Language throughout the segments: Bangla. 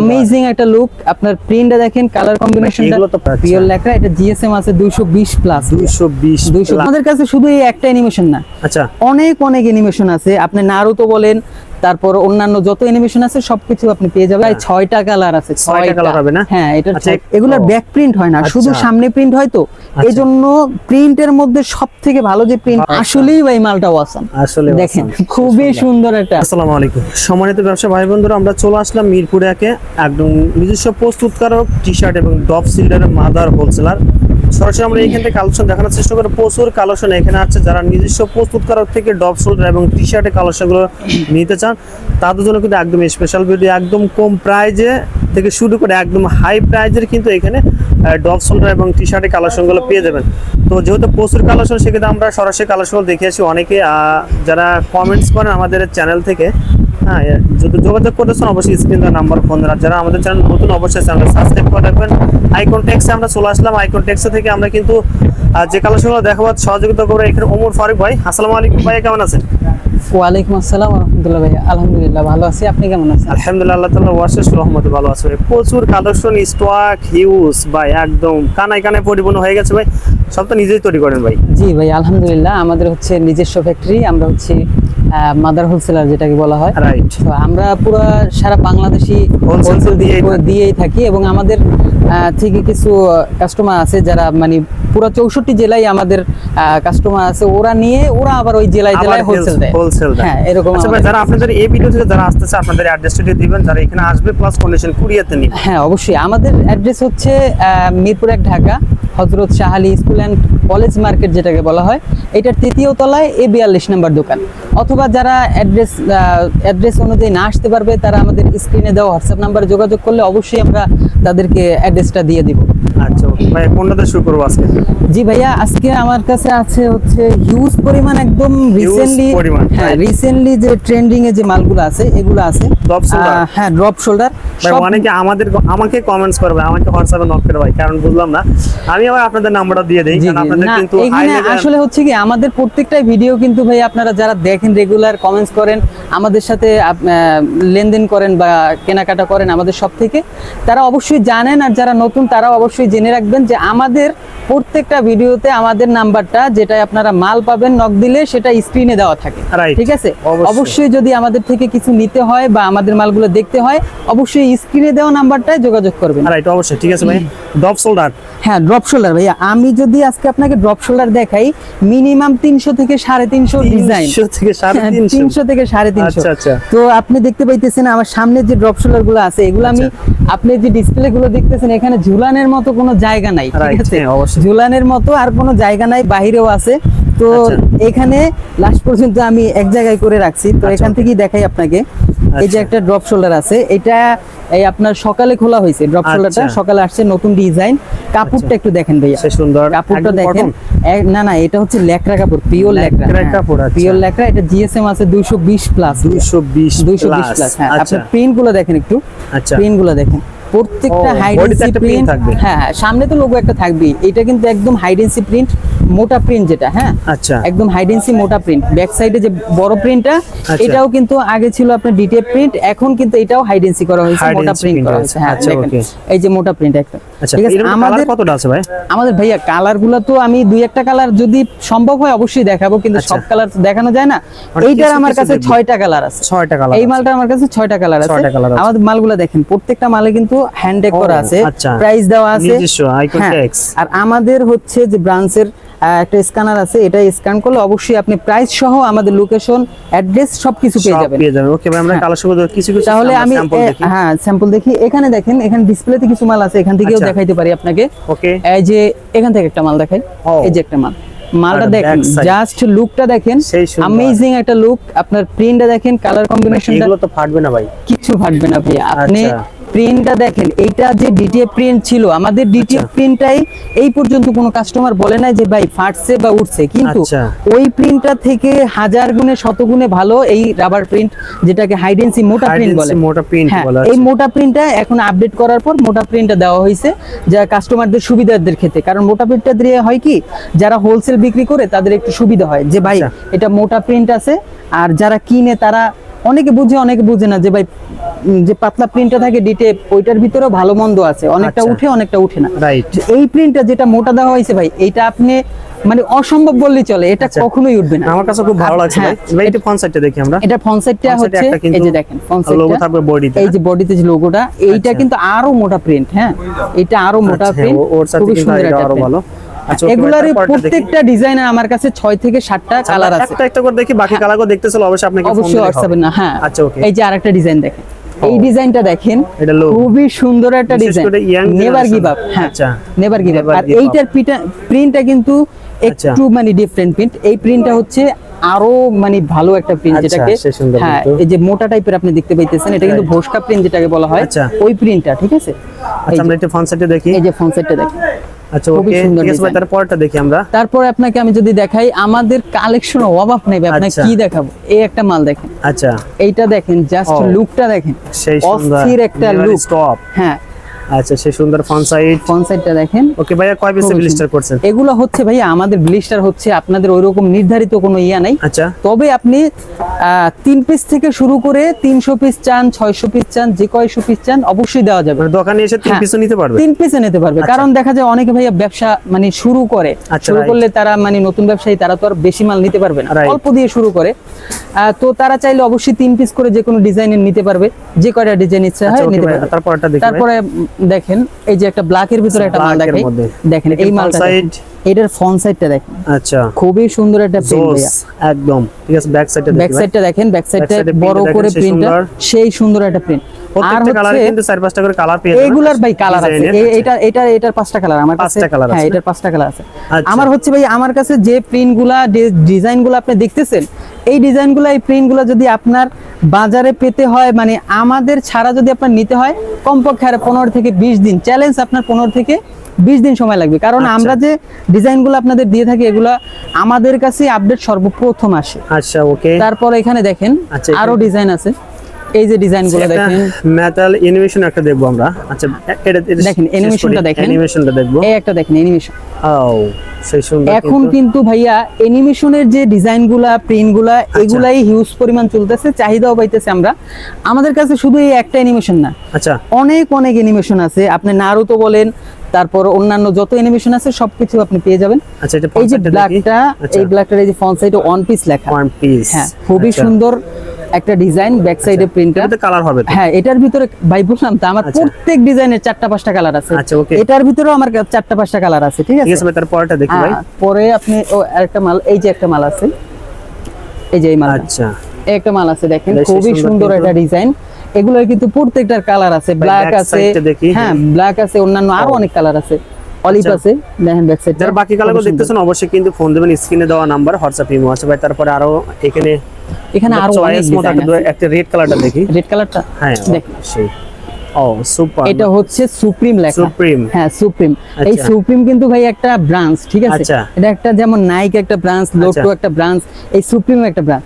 অ্যামেজিং একটা লুক আপনার প্রিন্টটা দেখেন কালার কম্বিনেশনটা এগুলো তো। পিওর লেখা। এটা জিএসএম আছে 220 প্লাস 220 200 আমাদের কাছে শুধু এই একটা অ্যানিমেশন না। আচ্ছা। অনেক অনেক অ্যানিমেশন আছে। আপনি নারুতো বলেন তারপর অন্যান্য যত অ্যানিমেশন আছে সবকিছু আপনি পেয়ে যাবেন। এই ছয়টা কালার আছে ছয়টা colour হবে না? হ্যাঁ এটা এগুলার। ব্যাক প্রিন্ট হয় না শুধু আচ্ছা। সামনে প্রিন্ট হয় তো। এই জন্য প্রিন্টের মধ্যে সব থেকে ভালো যে প্রিন্ট আচ্ছা। আসলেই ভাই মালটা ওয়াসাম আসলে দেখেন খুবই সুন্দর একটা। আসসালামু আলাইকুম। সম্মানিত ব্যবসা ভাই বন্ধুরা আমরা চলে আসলাম মিরপুরে একে একদম নিজস্ব প্রস্তুতকারক টি শার্ট এবং ডপ সিল্ডারের মাদার হোলসেলার সরাসরি আমরা এখান থেকে কালেকশন দেখানোর চেষ্টা করি প্রচুর কালেকশন এখানে আছে। যারা নিজস্ব প্রস্তুতকারক থেকে ডপ শোল্ডার এবং টি শার্টের কালেকশনগুলো নিতে চান তাদের জন্য কিন্তু একদম স্পেশাল ভিডিও একদম কম প্রাইজে থেকে শুরু করে একদম হাই প্রাইজের কিন্তু এখানে ডপ শোল্ডার এবং টি শার্টের কালেকশনগুলো পেয়ে যাবেন। তো যেহেতু প্রচুর কালেকশন সেক্ষেত্রে আমরা সরাসরি কালেকশনগুলো দেখে আসি। অনেকে যারা কমেন্টস করেন আমাদের চ্যানেল থেকে হ্যাঁ যদি যোগাযোগ করতেছেন অবশ্যই স্ক্রিন নাম্বার ফোন আর যারা আমাদের চ্যানেল নতুন, অবশ্যই চ্যানেল সাবস্ক্রাইব করে রাখবেন। আইকন টেক্সে আমরা চলে আসলাম। আইকন টেক্সে থেকে আমরা কিন্তু যে কালেকশনগুলো দেখাবো, সহযোগিতা করব এখানে ওমর ফারুক ভাই। আসসালামু আলাইকুম ভাই, কেমন আছেন? ওয়ালাইকুম আসসালাম রহমতুল্লাহ ভাই আলহামদুলিল্লাহ ভালো আছি। আপনি কেমন আছেন? আলহামদুলিল্লাহ আল্লাহ তাআলা ওয়াশেষ রহমতে ভালো আছে ভাই। প্রচুর কালেকশন স্টক হিউজ ভাই একদম কানায় কানায় পরিপূর্ণ হয়ে গেছে ভাই। সব তো নিজেই তৈরি করেন ভাই। জি ভাই আলহামদুলিল্লাহ আমাদের হচ্ছে নিজস্ব ফ্যাক্টরি আমরা হচ্ছে মাদার হোলসেলার যেটাকে বলা হয়। রাইট তো আমরা পুরো সারা বাংলাদেশি দিয়েই দিয়ে- থাকি। দিয়েই থাকি। এবং আমাদের থেকে কিছু কাস্টমার আছে যারা মানে পুরো চৌষট্টি জেলায় আমাদের কাস্টমার আছে। ওরা নিয়ে ওরা আবার ওই জেলায় জেলায় হোলসেল দেয়। হোলসেল হ্যাঁ এরকম আচ্ছা যারা আপনাদের এই ভিডিও থেকে যারা আসতেছে আপনাদের অ্যাড্রেসটা দিয়ে দিবেন যারা এখানে আসবে প্লাস কন্ডিশন কুরিয়াতে নিবে। হ্যাঁ অবশ্যই। আমাদের অ্যাড্রেস হচ্ছে মিরপুর এক Dhaka Hazrat Shahali school and college market যেটাকে বলা হয়। এটার তৃতীয় তলায় এ বিয়াল্লিশ নাম্বার দোকান। অথবা যারা অ্যাড্রেস অ্যাড্রেস অনুযায়ী না আসতে পারবে তারা আমাদের স্ক্রিনে দেওয়া হোয়াটসঅ্যাপ নাম্বারে যোগাযোগ করলে অবশ্যই আমরা তাদেরকে অ্যাড্রেসটা দিয়ে দিব। আচ্ছা ভাই কোনটাতে শুরু করব আজকে? জি ভাইয়া আজকে আমার কাছে আছে হচ্ছে হিউজ পরিমাণ একদম রিসেন্টলি হ্যাঁ রিসেন্টলি যে ট্রেন্ডিং এ যে মালগুলো আছে এগুলো আছে। Drop shoulder? হ্যাঁ ড্রপ শোল্ডার ভাই অনেকে আমাদের আমাকে কমেন্টস করবে আমাকে হোয়াটসঅ্যাপে নক করে ভাই কারণ বুঝলাম না। আমি আবার আপনাদের নাম্বারটা দিয়ে দেই কারণ আপনাদের কিন্তু হাই এখানে লেভেল আসলে হচ্ছে কি আমাদের প্রত্যেকটাই ভিডিও কিন্তু ভাই আপনারা যারা দেখেন রেগুলার কমেন্টস করেন আমাদের সাথে লেনদেন করেন বা কেনাকাটা করেন আমাদের সব থেকে তারা অবশ্যই জানেন আর যারা নতুন তারাও অবশ্যই জেনে রাখবেন যে আমাদের প্রত্যেকটা ভিডিওতে আমাদের নাম্বারটা যেটা আপনারা মাল পাবেন নক দিলে সেটা স্ক্রিনে দেওয়া থাকে। ঠিক আছে? অবশ্যই। অবশ্যই যদি আমাদের থেকে কিছু নিতে হয় বা আমাদের মালগুলো দেখতে হয় অবশ্যই স্ক্রিনে দেওয়া নাম্বারটায় যোগাযোগ করবেন। রাইট অবশ্যই। ঠিক আছে ভাই? ডপ শোল্ডার হ্যাঁ ড্রপ শোল্ডার ভাইয়া। আমি যদি আজকে আপনাকে ড্রপ শোল্ডার দেখাই মিনিমাম তিনশো থেকে সাড়ে তিনশো ডিজাইন 300 থেকে 350 তিনশো। থেকে সাড়ে তিনশো। আচ্ছা, আচ্ছা। তো আপনি দেখতে পাইতেছেন আমার সামনে যে ড্রপ শোল্ডারগুলো আছে এগুলো আমি আপনি যে ডিসপ্লে গুলো দেখতেছেন এখানে ঝুলানের মতো কোনো জায়গা নাই ঠিক আছে? হ্যাঁ, ঝুলানের মতো আর কোনো জায়গা নাই বাহিরেও আছে। তো আচ্ছা। এখানে লাস্ট পর্যন্ত আমি এক জায়গায় করে রাখছি। তো আচ্ছা, এখান থেকেই দেখাই আপনাকে। এই যে আচ্ছা। একটা ড্রপ শোল্ডার আছে এটা এই আপনার সকালে খোলা হয়েছে ড্রপ শোল্ডারটা। সকালে আসছে নতুন ডিজাইন কাপড়টা একটু দেখেন ভাইয়া। সুন্দর। কাপড়টা দেখেন। না না এটা হচ্ছে ল্যাকড়া কাপড় পিওর ল্যাকড়া ল্যাকড়া। কাপড়, আচ্ছা। Pure lycra. এটা জিএসএম আছে 220 প্লাস 220 220 plus, প্লাস হ্যাঁ। আচ্ছা। আপনি প্রিন্টগুলো দেখেন একটু। আচ্ছা। প্রিন্টগুলো দেখেন। প্রত্যেকটা হাইডেন্সি print প্রিন্ট হ্যাঁ হ্যাঁ, সামনে তো লোগো একটা থাকবেই এটা কিন্তু একদম হাইডেন্সি প্রিন্ট মোটা প্রিন্ট যেটা হ্যাঁ? আচ্ছা। একদম হাইডেন্সি মোটা প্রিন্ট ব্যাক সাইডে যে বড় প্রিন্টটা আচ্ছা। এটাও কিন্তু আগে ছিল আপনার ডিটেপ প্রিন্ট এখন কিন্তু এটাও হাইডেন্সি করা হয়েছে মোটা প্রিন্ট করা হয়েছে। হ্যাঁ আচ্ছা, এই যে মোটা প্রিন্ট একটা। আচ্ছা ঠিক আছে আমাদের কতটা আছে ভাই? আমাদের ভাইয়া কালারগুলো তো আমি দুই একটা কালার যদি সম্ভব হয় অবশ্যই দেখাবো কিন্তু। সব কালার দেখানো যায় না। মানে এইটার আমার কাছে। ছয়টা কালার আছে। ছয়টা কালার এই মালটা আমার কাছে ছয়টা কালার আছে। আমাদের মালগুলো দেখেন প্রত্যেকটা মালে কিন্তু হ্যান্ড ও, করা আছে আচ্ছা। প্রাইস দেওয়া আছে। হ্যাঁ। আর আমাদের হচ্ছে যে ব্রাঞ্চের একটা স্ক্যানার আছে এটা স্ক্যান করলে অবশ্যই আপনি প্রাইস সহ আমাদের লোকেশন অ্যাড্রেস সবকিছু পেয়ে যাবেন। পেয়ে যাবেন। ওকে ভাই আমরা হ্যাঁ। কিছু কিছু তাহলে আমি হ্যাঁ স্যাম্পল দেখি। এখানে দেখেন এখানে ডিসপ্লেতে কিছু মাল আছে এখান থেকেও আচ্ছা। দেখাইতে পারি আপনাকে। ওকে এই যে এখান থেকে একটা মাল দেখাই এই যে একটা মাল। মালটা দেখেন জাস্ট লুকটা দেখেন। অ্যামেজিং একটা লুক আপনার প্রিন্টটা দেখেন কালার কম্বিনেশনটা এগুলো তো ফাটবে না ভাই। কিছু ফাটবে না ভাই আপনি আচ্ছা। প্রিন্টটা দেখেন এইটা যে ডিটিএফ প্রিন্ট ছিল আমাদের আচ্ছা। প্রিন্টটাই এই পর্যন্ত কোনো কাস্টমার বলে নাই যে ভাই ফাটছে বা উঠছে কিন্তু আচ্ছা। ওই প্রিন্টটা থেকে হাজার গুণে শত গুণে ভালো এই রাবার প্রিন্ট যেটাকে হাইডেন্সি মোটা প্রিন্ট বলে মোটা print হ্যাঁ, বলা এই মোটা প্রিন্টটা এখন আপডেট করার পর মোটা প্রিন্টটা দেওয়া হয়েছে যা কাস্টমারদের সুবিধার্থের ক্ষেত্রে কারণ মোটা প্রিন্টটা দিয়ে হয় কি যারা হোলসেল বিক্রি করে তাদের একটু সুবিধা হয় যে ভাই আচ্ছা। এটা মোটা প্রিন্ট আছে আর যারা কিনে তারা অনেকে বুঝে অনেকে বুঝে না যে ভাই যে পাতলা প্রিন্টটা থাকে ডিটে ওইটার ভিতরেও ভালো মন্দ আছে। অনেকটা আচ্ছা। উঠে অনেকটা উঠে না। রাইট এই প্রিন্টটা যেটা মোটা দেওয়া হয়েছে ভাই এটা আপনি মানে অসম্ভব বললেই চলে এটা আচ্ছা। কখনোই উঠবে না। আমার কাছে খুব ভালো লাগছে ভাই। হ্যাঁ, ভাই একটু ফ্রন্ট দেখি আমরা। এটা এ হচ্ছে এই যে দেখেন ফ্রন্ট লোগো থাকবে বডিতে এই যে বডিতে যে লোগোটা এইটা আচ্ছা। কিন্তু আরও মোটা প্রিন্ট হ্যাঁ। এটা আরও মোটা প্রিন্ট ওর সাথে কিন্তু আরও ভালো। এগুলার ভাই, প্রত্যেকটা ডিজাইনের আমার কাছে ছয় থেকে সাতটা কালার আছে। একটা একটা করে দেখি বাকি কালারগুলো দেখতে চলো অবশ্যই আপনাকে ফোন অবশ্যই হোয়াটসঅ্যাপে না হ্যাঁ। আচ্ছা ওকে এই যে আরেকটা ডিজাইন দেখেন। এই ডিজাইনটা দেখেন খুবই সুন্দর একটা ডিজাইন নেভার গিভ আপ হ্যাঁ। আচ্ছা। নেভার গিভ আপ আর এইটার প্রিন্টটা কিন্তু আচ্ছা। একটু মানে ডিফারেন্ট প্রিন্ট এই প্রিন্টটা হচ্ছে আরও মানে ভালো একটা প্রিন্ট আচ্ছা, যেটাকে হ্যাঁ এই যে মোটা টাইপের আপনি দেখতে পাইতেছেন এটা কিন্তু ভোসকা প্রিন্ট যেটাকে বলা হয় আচ্ছা। ওই প্রিন্টটা ঠিক আছে? আচ্ছা আমরা একটা ফ্রন্ট সাইডে দেখি। এই যে ফোন সেটটা দেখেন। আচ্ছা ওকে ঠিক আছে তারপরটা দেখি আমরা। তারপরে আপনাকে আমি যদি দেখাই আমাদের কালেকশন অভাব নেই আপনাকে আচ্ছা। কি দেখাবো? এই একটা মাল দেখেন। আচ্ছা। এইটা দেখেন জাস্ট লুকটা দেখেন। সেই সুন্দর। অস্থির একটা লুক স্টপ হ্যাঁ আচ্ছা সেই সুন্দর সাইড সাইডটা দেখেন। ওকে ভাইয়া কয় পিসে ব্লিস্টার করছেন? এগুলো হচ্ছে ভাইয়া আমাদের ব্লিস্টার হচ্ছে আপনাদের ওইরকম নির্ধারিত কোনো ইয়া নাই। আচ্ছা। তবে আপনি তিন পিস থেকে শুরু করে তিনশো পিস চান ছয়শো পিস চান যে কয়শো পিস চান অবশ্যই দেওয়া যাবে। মানে দোকানে এসে তিন হ্যাঁ। পিসও নিতে পারবে? তিন পিসে নিতে পারবে। কারণ দেখা যায় অনেকে ভাইয়া ব্যবসা মানে শুরু করে। আচ্ছা, শুরু করলে তারা মানে নতুন ব্যবসায়ী তারা তো আর বেশি মাল নিতে পারবে না। অল্প দিয়ে শুরু করে। আহ, তো তারা চাইলে অবশ্যই তিন পিস করে যে কোনো ডিজাইনের নিতে পারবে। যে কয়টা ডিজাইন ইচ্ছা আচ্ছা হয় নিতে পারবে। তারপরে দেখেন এই যে একটা ব্ল্যাকের ভিতরে একটা মাল দেখাই দেখেন। এই মালটা এটার ফ্রন্ট সাইডটা দেখেন। আচ্ছা। খুবই সুন্দর একটা প্রিন্ট ভাইয়া। একদম। ঠিক আছে ব্যাক সাইডে ব্যাক সাইডটা দেখেন ব্যাক সাইডটা side এ print বড় করে সেই প্রিন্টটা সেই সুন্দর একটা প্রিন্ট আর কালারে কিন্তু চার পাঁচটা করে কালার পেয়ে যাবেন। এইগুলার ভাই কালার আছে। এটা এটা এটার পাঁচটা কালার আমার কাছে পাঁচটা colour হ্যাঁ এটার পাঁচটা কালার আছে। আচ্ছা। আমার হচ্ছে ভাই আমার কাছে যে প্রিন্টগুলা ডিজাইনগুলো আপনি দেখতেছেন এই ডিজাইনগুলো এই প্রিন্টগুলো যদি আপনার বাজারে পেতে হয় মানে আমাদের ছাড়া যদি আপনার নিতে হয় কমপক্ষে আর পনেরো থেকে বিশ দিন চ্যালেঞ্জ আপনার পনেরো থেকে বিশ দিন সময় লাগবে। কারণ আচ্ছা। আমরা যে ডিজাইনগুলো আপনাদের দিয়ে থাকি এগুলা আমাদের কাছে আপডেট সর্বপ্রথম আসে। আচ্ছা ওকে তারপর এখানে দেখেন আচ্ছা, আরও ডিজাইন আছে। এই যে ডিজাইনগুলো দেখেন মেটাল অ্যানিমেশন একটা দেখব আমরা আচ্ছা এটা দেখেন, শেষ animation টা করি। দেখেন। animation টা দেখব এই একটা দেখেন অ্যানিমেশন ও সেই সুন্দর এখন কিন্তু। ভাইয়া অ্যানিমেশনের যে ডিজাইনগুলা প্রিন্টগুলা আচ্ছা। এগুলাই হিউজ পরিমাণ চলতেছে চাহিদাও পাইতেছে আমরা আমাদের কাছে শুধু এই একটা অ্যানিমেশন না আচ্ছা অনেক অনেক অ্যানিমেশন আছে আপনি নারুতো বলেন তারপর অন্যান্য যত অ্যানিমেশন আছে সবকিছু আপনি পেয়ে যাবেন। আচ্ছা এটা এই যে। ব্ল্যাকটা আচ্ছা। এই ব্ল্যাকটার এই যে ফ্রন্ট সাইডে ওয়ান পিস লেখা। ওয়ান পিস হ্যাঁ খুবই সুন্দর একটা ডিজাইন ব্যাক সাইডে প্রিন্টার এটা কালার হবে হ্যাঁ এটার ভিতরে ভাই বললাম তো আমার আচ্ছা। প্রত্যেক ডিজাইনের চারটা পাঁচটা কালার আছে। আচ্ছা, okay. এটার ভিতরেও আমার চারটা পাঁচটা কালার আছে ঠিক ঠিক আছে? আছে তারপরটা দেখি ভাই। হ্যাঁ, পরে আপনি ও আরেকটা মাল এই যে একটা মাল আছে। এই যে এই মাল আচ্ছা। এই একটা মাল আছে দেখেন খুবই সুন্দর সুন্দর একটা ডিজাইন এগুলোর কিন্তু প্রত্যেকটার কালার আছে ব্ল্যাক আছে হ্যাঁ। ব্ল্যাক আছে অন্যান্য আরও অনেক কালার আছে। অলিভ আচ্ছা। আছে দেখেন ব্যাক সাইড যারা বাকি কালারগুলো দেখতেছেন অবশ্যই কিন্তু ফোন দেবেন স্ক্রিনে দেওয়া নাম্বার হোয়াটসঅ্যাপ ইমো আছে। ভাই তারপরে আরও এখানে এখানে আরও অনেক একটা- একটা রেড কালারটা দেখি। রেড কালারটা হ্যাঁ দেখেন সেই ও সুপার। এটা হচ্ছে সুপ্রিম লেখা। Supreme। হ্যাঁ সুপ্রিম। এই আচ্ছা। সুপ্রিম কিন্তু ভাই একটা ব্রাঞ্চ ঠিক আছে? আচ্ছা। এটা একটা যেমন নাইক একটা ব্রাঞ্চ লোটো একটা ব্রাঞ্চ এই সুপ্রিম একটা ব্রাঞ্চ।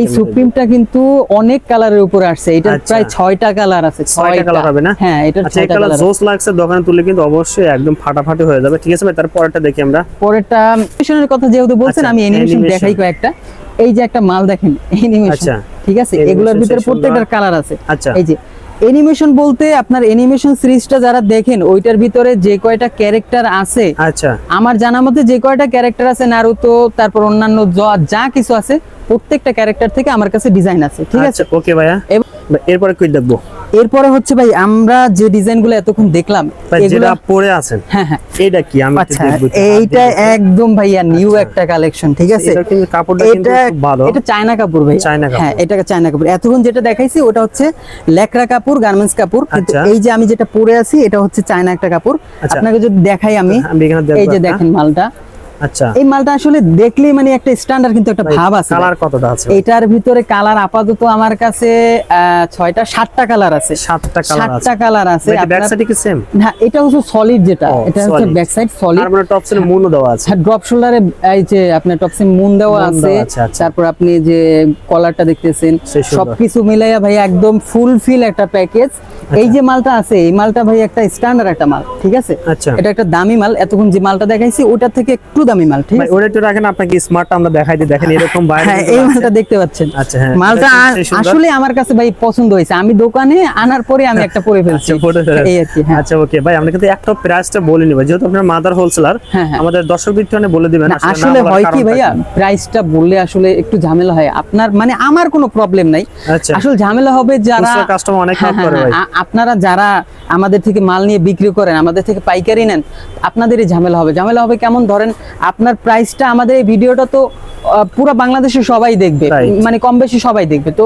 এই সুপ্রিমটা কিন্তু অনেক কালারের উপরে আসছে। এটা আচ্ছা। প্রায় ছয়টা কালার আছে ছয়টা কালার হবে না? হ্যাঁ এটা আচ্ছা ছয়টা কালার কালার জোস লাগছে দোকানে তুললে কিন্তু অবশ্যই একদম ফাটাফাটি হয়ে যাবে। ঠিক আছে ভাই তারপরটা দেখি আমরা। পরেরটা অ্যানিমেশনের কথা যেহেতু বলছেন আচ্ছা, আমি অ্যানিমেশন দেখাই কয়েকটা। এই যে একটা মাল দেখেন অ্যানিমেশন আচ্ছা। ঠিক আছে? এগুলোর ভিতরে প্রত্যেকটার কালার আছে। আচ্ছা। এই যে অ্যানিমেশন বলতে আপনার অ্যানিমেশন সিরিজটা যারা দেখেন ওইটার ভিতরে যে কয়টা ক্যারেক্টার আছে আচ্ছা। আমার জানা মতে যে কয়টা ক্যারেক্টার আছে নারুতো তারপর অন্যান্য য- যা কিছু আছে প্রত্যেকটা ক্যারেক্টার থেকে আমার কাছে ডিজাইন আছে ঠিক আছে? আচ্ছা ওকে ভাইয়া এরপরে কই দেখব? এরপরে হচ্ছে ভাই আমরা যে ডিজাইনগুলো এতক্ষণ দেখলাম যেটা পরে আছেন হ্যাঁ হ্যাঁ। এটা কি? আমি আচ্ছা এইটা একদম ভাইয়া নিউ একটা কালেকশন ঠিক আছে? এটা কিন্তু কাপড়টা কিন্তু এটা ভালো। এটা চায়না কাপড় ভাই চায়না কাপড়। হ্যাঁ এটা চায়না কাপড়। এতক্ষণ যেটা দেখাইছি ওটা হচ্ছে লেকরা কাপড় গার্মেন্টস কাপড়। কিন্তু আচ্ছা। এই যে আমি যেটা পরে আছি এটা হচ্ছে চায়না একটা কাপড়। আচ্ছা। আপনাকে যদি দেখাই আমি এই যে দেখেন মালটা। আচ্ছা। এই মালটা আসলে দেখলেই মানে একটা স্ট্যান্ডার্ড কিন্তু একটা ভাব আছে। কালার কতটা আছে? এটার ভিতরে কালার আপাতত আমার কাছে আহ, ছয়টা সাতটা কালার আছে। সাতটা কালার আছে। সাতটা কালার আছে ব্যাক আপনার- সাইডে কি সেম না এটা হচ্ছে সলিড যেটা। এটা হচ্ছে ব্যাক সাইড সলিড আর মানে টপ মুনও দেওয়া আছে। হ্যাঁ ড্রপ শোল্ডারে এই যে আপনার টপসে মুন মুন দেওয়া আছে, আচ্ছা। তারপর আপনি যে কলারটা দেখতেছেন সবকিছু মিলাইয়া ভাই একদম ফুল ফিল একটা প্যাকেজ এই যে মালটা আছে এই মালটা ভাই একটা স্ট্যান্ডার্ড একটা মাল ঠিক আছে? আচ্ছা। এটা একটা দামি মাল। এতক্ষণ যে মালটা দেখাইছি ওটা থেকে একটু দামি মাল ঠিক আছে? ওটা একটু রাখেন আপনাকে স্মার্টটা আমরা দেখাই দিই। দেখেন এরকম বাইরে হ্যাঁ এই মালটা দেখতে পাচ্ছেন। আচ্ছা হ্যাঁ মালটা। আসলে আমার কাছে ভাই পছন্দ হয়েছে। আমি দোকানে আনার পরে আমি একটা পরে ফেলছি। আচ্ছা, এই আর কি হ্যাঁ। আচ্ছা ওকে ভাই আমরা কিন্তু একটা প্রাইসটা বলে নিব। যেহেতু আপনার মাদার হোলসেলার। আমাদের দর্শক বিট্টনে বলে দিবেন। আসলে হয় কি ভাইয়া প্রাইসটা বললে আসলে একটু ঝামেলা হয়। আপনার মানে আমার কোনো প্রবলেম নাই। আচ্ছা। আসলে ঝামেলা হবে যারা কাস্টমার অনেক হ্যাঁ, করে ভাই। আপনারা যারা আমাদের থেকে মাল নিয়ে বিক্রি করেন আমাদের থেকে পাইকারি নেন আপনাদেরই ঝামেলা হবে। ঝামেলা হবে কেমন? ধরেন আপনার প্রাইসটা আমাদের এই ভিডিওটা তো পুরো বাংলাদেশে সবাই দেখবে। মানে কম বেশি সবাই দেখবে। তো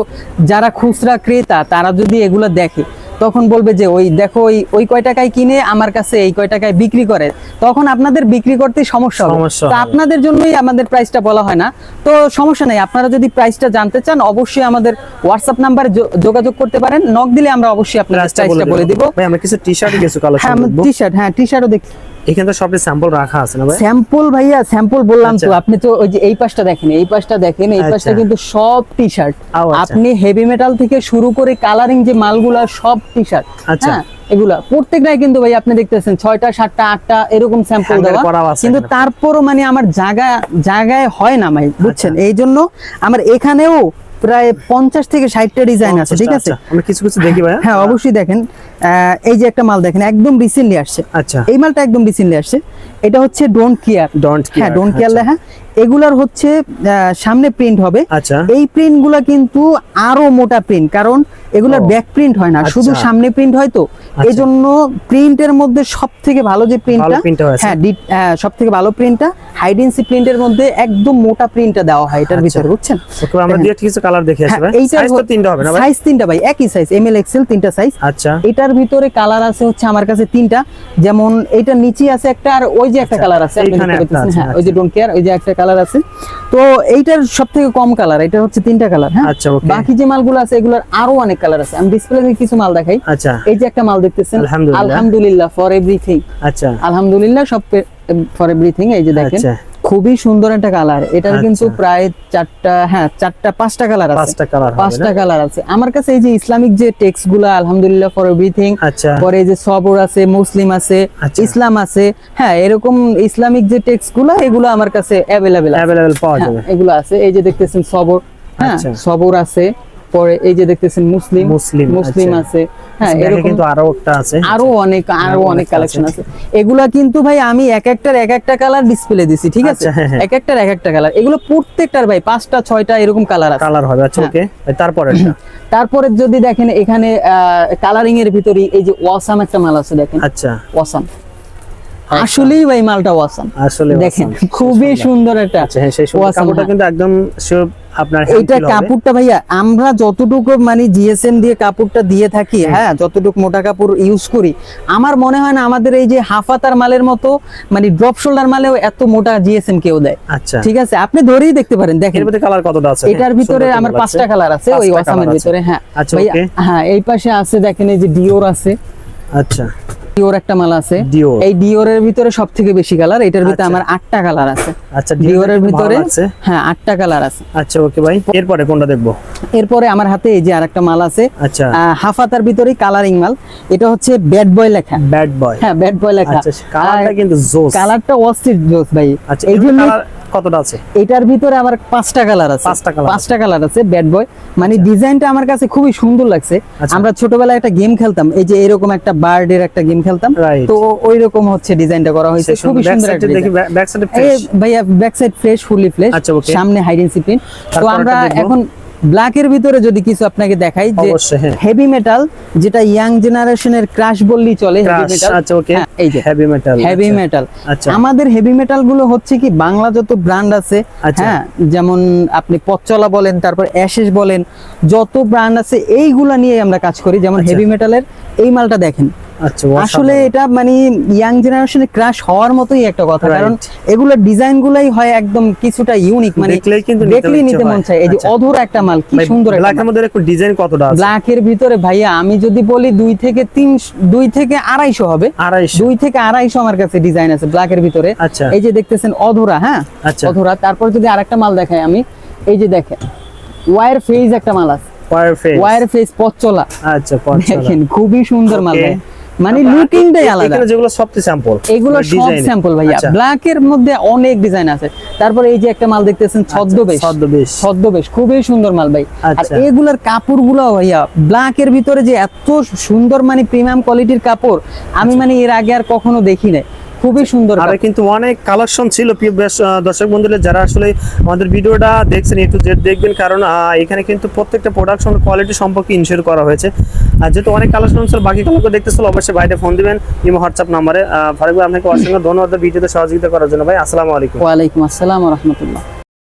যারা খুচরা ক্রেতা তারা যদি এগুলো দেখে তখন বলবে যে ওই দেখো ওই ওই কয় টাকায় কিনে আমার কাছে এই কয় টাকায় বিক্রি করে তখন আপনাদের বিক্রি করতে সমস্যা হবে। তো আপনাদের জন্যই আমাদের প্রাইসটা বলা হয় না। তো সমস্যা নেই আপনারা যদি প্রাইসটা জানতে চান অবশ্যই আমাদের হোয়াটসঅ্যাপ নাম্বারে যোগাযোগ করতে পারেন। নক দিলে আমরা অবশ্যই আপনাদের প্রাইসটা বলে দিব। ভাই আমরা কিছু টি শার্ট কিছু কালেকশন হ্যাঁ টি শার্ট হ্যাঁ টি শার্টও দেখি এখানে তো স্যাম্পল রাখা আছে না ভাই? স্যাম্পল ভাইয়া স্যাম্পল বললাম তো। আচ্ছা। আপনি তো ওই যে এই পাশটা দেখেন এই পাশটা দেখেন এই পাশটা আচ্ছা। কিন্তু সব টি শার্ট আচ্ছা। আপনি হেভি মেটাল থেকে শুরু করে কালারিং যে মালগুলা সব টি শার্ট আচ্ছা। হ্যাঁ এগুলা। প্রত্যেকটাই কিন্তু ভাই আপনি দেখতেছেন ছয়টা সাতটা আটটা এরকম স্যাম্পল দেওয়া। কিন্তু তারপরও মানে আমার জায়গা জায়গায় হয় না ভাই বুঝছেন। এই জন্য আমার এখানেও প্রায় পঞ্চাশ থেকে ষাটটা ডিজাইন আছে ঠিক আছে? কিছু কিছু দেখি ভাই হ্যাঁ অবশ্যই দেখেন। এই যে একটা মাল দেখেন একদম রিসেন্টলি আসছে। আচ্ছা। এই মালটা একদম রিসেন্টলি আসছে। এটা হচ্ছে ডোন্ট কেয়ার Don't হ্যাঁ ডোন্ট কেয়ার আচ্ছা। লেখা। এগুলার হচ্ছে সামনে প্রিন্ট হবে। আচ্ছা। এই প্রিন্টগুলা কিন্তু আরও মোটা প্রিন্ট কারণ এগুলার ব্যাক প্রিন্ট হয় না। শুধু আচ্ছা। সামনে প্রিন্ট হয় তো। এই জন্য প্রিন্টের মধ্যে সব থেকে ভালো যে প্রিন্টটা। হ্যাঁ সব থেকে ভালো প্রিন্টটা হাইডেন্সি প্রিন্টের মধ্যে একদম মোটা প্রিন্টটা দেওয়া হয় এটার আচ্ছা। ভিতরে বুঝছেন? আমরা দিয়ে কিছু কালার দেখে আসি ভাই। এইটার সাইজ তো তিনটা হবে না ভাই? সাইজ তিনটা ভাই একই সাইজ এম এল এক্সেল তিনটা সাইজ আচ্ছা। এটার ভিতরে কালার আছে হচ্ছে আমার কাছে তিনটা। যেমন এটার নিচে আছে একটা আর ওই যে একটা কালার আছে পাচ্ছেন, আছে, হ্যাঁ ওই যে ডোন্ট কেয়ার ওই যে একটা কালার আছে। তো এইটার সব থেকে কম কালার এটা হচ্ছে তিনটা কালার হ্যাঁ? আচ্ছা, বাকি যে মালগুলো আছে এগুলোর আরও অনেক কালার আছে। আমি ডিসপ্লে থেকে কিছু মাল দেখাই। আচ্ছা। এই যে একটা মাল দেখতেছেন আলহামদুলিল্লাহ। আলহামদুলিল্লাহ ফর এভরিথিং আচ্ছা। আলহামদুলিল্লাহ সব ফর এভরিথিং এই যে দেখেন। আচ্ছা। খুবই সুন্দর একটা কালার। এটার কিন্তু আচ্ছা। প্রায় চারটা হ্যাঁ চারটা পাঁচটা কালার আছে। পাঁচটা কালার পাঁচটা কালার আছে। আমার কাছে এই যে ইসলামিক যে টেক্সটগুলা আলহামদুলিল্লাহ ফর এভরিথিং আচ্ছা। পরে যে সবর আছে মুসলিম আছে আচ্ছা। ইসলাম আছে হ্যাঁ এরকম ইসলামিক যে টেক্সটগুলা এগুলো আমার কাছে অ্যাভেলেবেল অ্যাভেলেবল পাওয়া হ্যাঁ, যাবে এগুলো আছে। এই যে দেখতেছেন সবর হ্যাঁ। সবর আছে। পরে এই যে দেখতেছেন মুসলিম মুসলিম, মুসলিম আচ্ছা। আছে। হ্যাঁ এরকম কিন্তু আরও একটা আছে আরও অনেক আরও অনেক কালেকশন আছে। এগুলা কিন্তু ভাই আমি এক একটার এক একটা কালার ডিসপ্লে দিছি ঠিক আছে? আচ্ছা, হ্যাঁ, হ্যাঁ। এক একটার এক একটা কালার এগুলো প্রত্যেকটার ভাই পাঁচটা ছয়টা এরকম কালার আছে। কালার হবে আচ্ছা হ্যাঁ। ওকে তারপরে তারপরে যদি দেখেন এখানে কালারিং এর ভিতরে এই যে ওয়াসাম একটা মাল আছে দেখেন। আচ্ছা। ওয়াসাম। আসলেই ভাই মালটা ওয়াসাম আসলে দেখেন খুবই সুন্দর। একটা আচ্ছা হ্যাঁ কাপড়টা হ্যাঁ। কিন্তু একদম আপনার এইটা কাপড়টা ভাইয়া আমরা যতটুকু মানে জিএসএম দিয়ে কাপড়টা দিয়ে থাকি হ্যাঁ। যতটুকু মোটা কাপড় ইউজ করি আমার মনে হয় না আমাদের এই যে হাফাতার মালের মতো মানে ড্রপ শোল্ডার মালেও এত মোটা জিএসএম কেউ দেয়। আচ্ছা। ঠিক আছে আপনি ধরেই দেখতে পারেন দেখেন। এর মধ্যে কালার কতটা আছে? এটার হ্যাঁ, ভিতরে আমার পাঁচটা কালার আছে ওই ওয়াসামের ভিতরে হ্যাঁ। আচ্ছা হ্যাঁ এই পাশে আছে দেখেন এই যে ডিওর আছে। আচ্ছা। ডিওর একটা মাল আছে। এই ডিওরের ভিতরে সব থেকে বেশি কালার এটার ভিতরে আচ্ছা। আমার আটটা কালার আছে। আচ্ছা ডিওরের ভালো ভিতরে হ্যাঁ আটটা কালার আছে। আচ্ছা ওকে ভাই এরপরে কোনটা দেখব? এরপরে আমার হাতে এই যে আরেকটা মাল আছে। আচ্ছা। হাফাতার ভিতরে কালারিং মাল। এটা হচ্ছে ব্যাড বয় লেখা। ব্যাড বয় হ্যাঁ ব্যাড বয় লেখা। আচ্ছা কালারটা কিন্তু জোস। কালারটা অস্থির জোস ভাই। আচ্ছা এই জন্য কতটা আছে? এটার ভিতরে আমার পাঁচটা কালার আছে। পাঁচটা কালার পাঁচটা কালার আছে ব্যাড বয় মানে ডিজাইনটা আমার কাছে খুবই সুন্দর লাগছে। আচ্ছা। আমরা ছোটবেলায় একটা গেম খেলতাম এই যে এরকম একটা বার্ড এর একটা গেম খেলতাম। তো ওই রকম হচ্ছে ডিজাইনটা করা হয়েছে খুবই সুন্দর একটা ভাইয়া back side fresh fully fresh আচ্ছা, সামনে হাইড প্রিন্ট তো আমরা দেখব। এখন ব্ল্যাকের ভিতরে যদি কিছু আপনাকে দেখাই যে হ্যাঁ। হেভি মেটাল যেটা ইয়াং জেনারেশনের ক্রাশ বললেই চলে হেভি মেটাল আচ্ছা ওকে এই যে হেভি মেটাল হেভি মেটাল আচ্ছা। আমাদের হেভি মেটালগুলো হচ্ছে কি বাংলা যত ব্র্যান্ড আছে আচ্ছা। হ্যাঁ যেমন আপনি পচলা বলেন তারপর অ্যাশেস বলেন যত ব্র্যান্ড আছে এইগুলা নিয়ে আমরা কাজ করি যেমন আচ্ছা। হেভি মেটালের এই মালটা দেখেন আচ্ছা আসলে এটা মানে ইয়াং জেনারেশনে ক্রাশ হওয়ার মতোই একটা কথা কারণ এগুলোর ডিজাইন গুলাই হয় একদম কিছুটা ইউনিক মানে দেখলেই নিতে মন চায়। এই যে আচ্ছা। অধুর একটা মাল কি সুন্দর একটা ব্ল্যাকের মধ্যে একটু ডিজাইন কতটা আছে? ব্ল্যাকের ভিতরে ভাইয়া আমি যদি বলি দুই থেকে তিন দুই থেকে আড়াইশো হবে। আড়াইশো। দুই থেকে আড়াইশো আমার কাছে ডিজাইন আছে ব্ল্যাকের ভিতরে। আচ্ছা। এই যে দেখতেছেন অধরা হ্যাঁ। অধরা তারপর যদি আরেকটা মাল দেখাই আমি এই যে দেখেন ওয়ার ফেজ একটা মাল আছে। পারফেক্ট ওয়ার ফেজ পচলা। আচ্ছা পঞ্চাশ দেখেন খুবই সুন্দর মাল ভাই। মানে লুকিংটাই আলাদা। এখানে যেগুলো সব স্যাম্পল এগুলো সব স্যাম্পল ভাইয়া। আচ্ছা। ব্ল্যাক এর মধ্যে অনেক ডিজাইন আছে। তারপরে এই যে একটা মাল দেখতেছেন ছদ্মবেশ। ছদ্মবেশ। ছদ্মবেশ খুবই সুন্দর মাল ভাই। আর আচ্ছা। এগুলার কাপড়গুলো ভাইয়া ব্ল্যাক এর ভিতরে যে এত সুন্দর মানে প্রিমিয়াম কোয়ালিটির কাপড় আমি মানে এর আগে আর কখনো দেখি নাই খুবই সুন্দর আর কিন্তু অনেক কালেকশন ছিল প্রিয় দর্শক বন্ধুরা যারা আসলে আমাদের ভিডিওটা দেখছেন একটু জেড দেখবেন কারণ এখানে কিন্তু প্রত্যেকটা প্রোডাকশন কোয়ালিটি সম্পর্কে ইনশিওর করা হয়েছে। আর যেহেতু অনেক কালেকশন ছিল বাকি কালকে দেখতেছিল অবশ্যই বাইরে ফোন দিবেন ইমো হোয়াটসঅ্যাপ নাম্বারে ফারুক ভাই আপনাকে অসংখ্য ধন্যবাদ ভিডিওতে সহযোগিতা করার জন্য। ভাই আসসালামু আলাইকুম। ওয়ালাইকুম আসসালাম রহমতুল্লাহ।